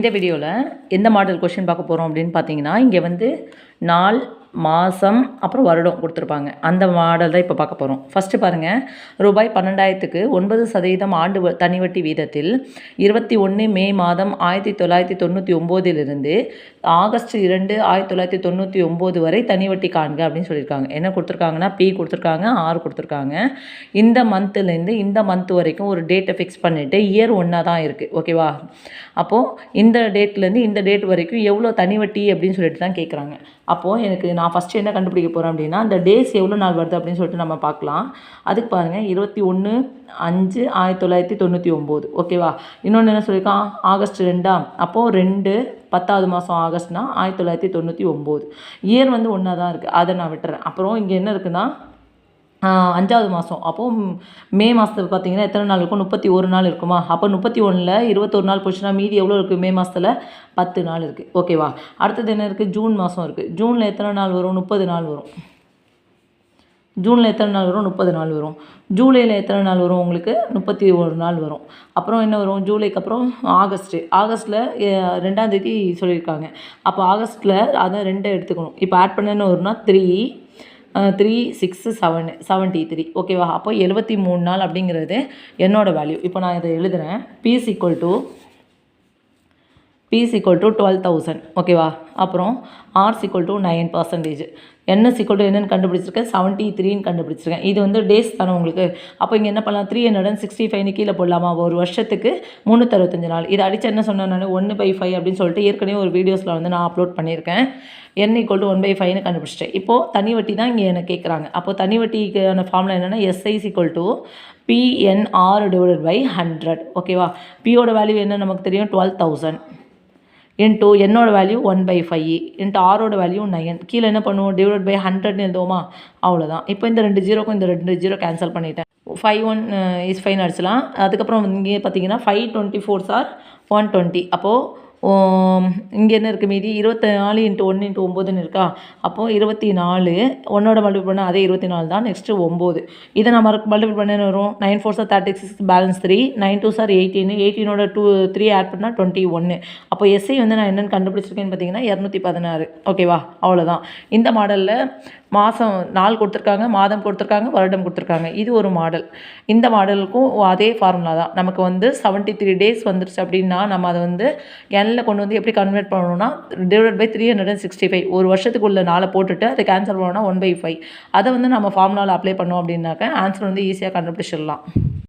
இந்த வீடியோவில் எந்த மாடல் கொஷின் பார்க்க போகிறோம் அப்படின்னு பார்த்தீங்கன்னா இங்கே வந்து நாள் மாதம் அப்புறம் வருடம் கொடுத்துருப்பாங்க. அந்த மாடல் தான் இப்போ பார்க்க போகிறோம் ஃபஸ்ட்டு பாருங்கள் ரூபாய் பன்னெண்டாயிரத்துக்கு ஒன்பது சதவீதம் ஆண்டு வ- தனி வட்டி வீதத்தில் இருபத்தி ஒன்று மே மாதம் ஆயிரத்தி தொள்ளாயிரத்தி தொண்ணூற்றி ஒம்போதிலிருந்து ஆகஸ்ட் இரண்டு ஆயிரத்தி தொள்ளாயிரத்தி தொண்ணூற்றி ஒம்பது வரை தனி வட்டி காண்க அப்படின்னு சொல்லியிருக்காங்க. என்ன கொடுத்துருக்காங்கன்னா? பி கொடுத்துருக்காங்க ஆர் கொடுத்துருக்காங்க. இந்த மந்த்துலேருந்து இந்த மந்த் வரைக்கும் ஒரு டேட்டை ஃபிக்ஸ் பண்ணிவிட்டு இயர் ஒன்றா தான் இருக்குது ஓகேவா அப்போது இந்த டேட்லேருந்து இந்த டேட் வரைக்கும் எவ்வளோ தனி வட்டி அப்படின்னு சொல்லிட்டு தான் கேட்குறாங்க அப்போது எனக்கு நான் ஃபஸ்ட்டு என்ன கண்டுபிடிக்க போகிறேன் அப்படின்னா அந்த டேஸ் எவ்வளோ நாள் வருது அப்படின்னு சொல்லிட்டு நம்ம பார்க்கலாம். அதுக்கு பாருங்கள் இருபத்தி ஒன்று அஞ்சு ஆயிரத்தி தொள்ளாயிரத்தி தொண்ணூற்றி ஒம்பது. ஓகேவா இன்னொன்று என்ன சொல்லியிருக்கான்? ஆகஸ்ட் ரெண்டா அப்போது ரெண்டு பத்தாவது மாதம் ஆகஸ்ட்னா ஆயிரத்தி தொள்ளாயிரத்தி தொண்ணூற்றி ஒம்பது. இயர் வந்து ஒன்றா தான் இருக்குது அதை நான் விட்டுறேன். அப்புறம் இங்கே என்ன இருக்குன்னா அஞ்சாவது மாதம் அப்போது மே மாதத்துக்கு பார்த்தீங்கன்னா எத்தனை நாள் இருக்கும்? முப்பத்தி ஒரு நாள் இருக்குமா? அப்போ முப்பத்தி ஒன்றில் இருபத்தொரு நாள் போச்சுன்னா மீதி எவ்வளோ இருக்குது மே மாதத்தில் பத்து நாள் இருக்குது ஓகேவா அடுத்தது என்ன இருக்குது ஜூன் மாதம் இருக்குது ஜூனில் எத்தனை நாள் வரும்? முப்பது நாள் வரும். ஜூனில் எத்தனை நாள் வரும்? முப்பது நாள் வரும். ஜூலையில் எத்தனை நாள் வரும் உங்களுக்கு? முப்பத்தி ஒரு நாள் வரும். அப்புறம் என்ன வரும்? ஜூலைக்கு அப்புறம் ஆகஸ்ட்டு. ஆகஸ்ட்டில் ரெண்டாம் தேதி சொல்லியிருக்காங்க. அப்போ ஆகஸ்ட்டில் அதை ரெண்டை எடுத்துக்கணும். இப்போ ஆட் பண்ணன்னு வரும்னா three three six seven seventy three ஓகேவா அப்போ எழுபத்தி மூணு நாள் அப்படிங்கிறது என்னோடய வேல்யூ இப்போ நான் இதை எழுதுகிறேன் P is equal to P is equal to twelve thousand ஓகேவா அப்புறம் R is equal to nine percentage என்ன ஈக்குவல் டு என்னென்னு கண்டுபிடிச்சிருக்கேன். செவன்ட்டி த்ரீன்னு கண்டுபிடிச்சிருக்கேன். இது வந்து டேஸ் தானே உங்களுக்கு. அப்போ இங்கே என்ன பண்ணலாம்? த்ரீ ஹண்ட்ரட் அண்ட் சிக்ஸ்டி ஃபைவ்னு கீழே போடலாமா? ஒரு வருஷத்துக்கு முந்நூற்றறுபத்தஞ்சு நாள். இது அடிச்சு என்ன சொன்னேன் நான்? ஒன்று பை ஃபைவ் அப்படின்னு சொல்லிட்டு ஏற்கனவே ஒரு வீடியோஸில் வந்து நான் அப்லோட் பண்ணியிருக்கேன். N equal to one by ஃபைவ்னு கண்டுபிடிச்சிட்டேன். இப்போது தனி வட்டி தான் இங்கே எனக்கு கேட்குறாங்க அப்போ தனி வட்டிக்கான ஃபார்முலா என்னென்னா SI is equal to PNR divided by hundred ஓகேவா பியோட வேல்யூ என்ன நமக்கு தெரியும்? டுவெல் தௌசண்ட் இன்ட்டு என்னோட value one by five into ஆரோட வேல்யூ நைன் கீழே என்ன பண்ணுவோம்? டிவைட் பை ஹண்ட்ரட்னு எழுதுவோமா? அவ்வளோதான் இப்போ இந்த ரெண்டு ஜீரோக்கும் இந்த ரெண்டு ஜீரோ கேன்சல் பண்ணிட்டேன். ஃபைவ் ஒன் இஸ் ஃபைன் அடிச்சலாம் அதுக்கப்புறம் இங்கே பார்த்தீங்கன்னா five twenty four sir one twenty அப்போது இங்கே என்ன இருக்குது மீதி? இருபத்தி நாலு இன்ட்டு ஒன்று இன்ட்டு ஒம்போதுன்னு இருக்கா? அப்போது இருபத்தி நாலு ஒன்னோட மல்டிபிள் பண்ணால் அதே இருபத்தி நாலு தான் நெக்ஸ்ட்டு ஒம்பது. இதை நம்ம மல்டிபிள் பண்ண வரும்? Nine four sir thirty six balance three nine two sir eighteen எயிட்டீனோட two three add பண்ணால் டுவெண்ட்டி ஒன்று அப்போ எஸ்ஐ வந்து நான் என்னென்னு கண்டுபிடிச்சிருக்கேன்னு பார்த்தீங்கன்னா இரநூத்தி பதினாறு. ஓகேவா அவ்வளோதான் இந்த மாடலில் மாதம் நாள் கொடுத்துருக்காங்க மாதம் கொடுத்துருக்காங்க வருடம் கொடுத்துருக்காங்க. இது ஒரு மாடல் இந்த மாடலுக்கும் அதே ஃபார்முலா தான். நமக்கு வந்து செவன்ட்டி த்ரீ டேஸ் வந்துருச்சு அப்படின்னா நம்ம அதை வந்து என் எண்ணில் கொண்டு வந்து எப்படி கன்வெர்ட் பண்ணணும்னா divide by three hundred and sixty five ஒரு வருஷத்துக்குள்ள நாளை போட்டுட்டு அதை கேன்சல் பண்ணோம்னா ஒன் பை ஃபைவ் அதை வந்து நம்ம ஃபார்முலாவில் அப்ளை பண்ணோம் அப்படின்னாக்க ஆன்சர் வந்து ஈஸியாக கண்டுபிடிச்சிடலாம்.